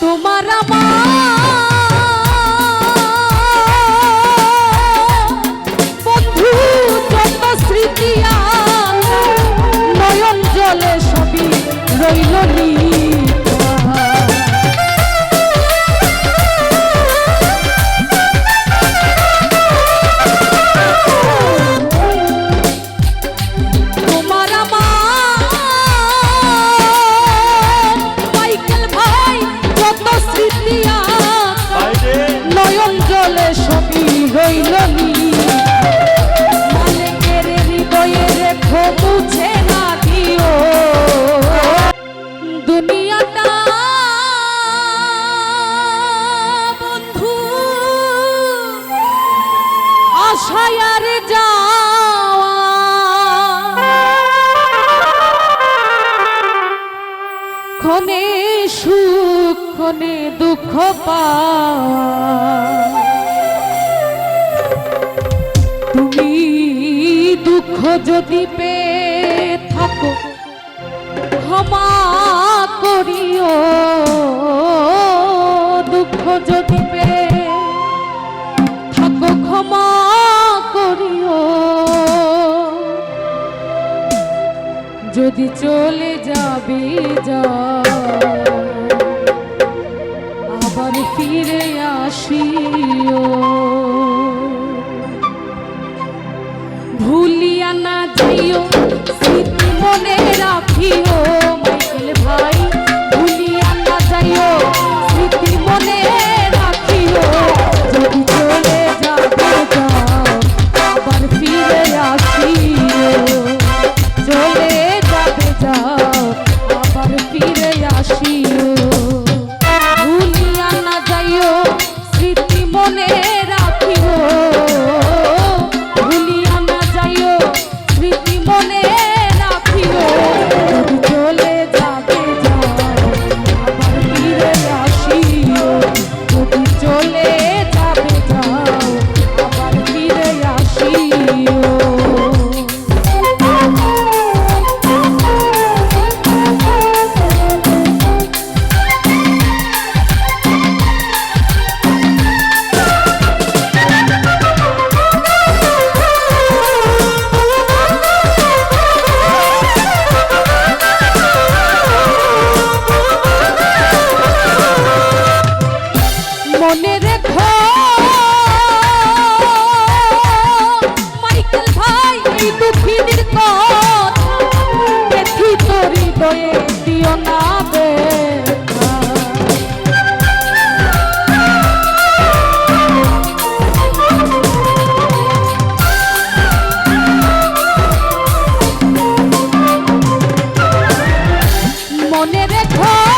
তোমার আমার সুখনে দুঃখ পাওয়া তুমি দুঃখ যদি পে থাকো ক্ষমা করিও। দুঃখ যদি আসি মনে রেখো।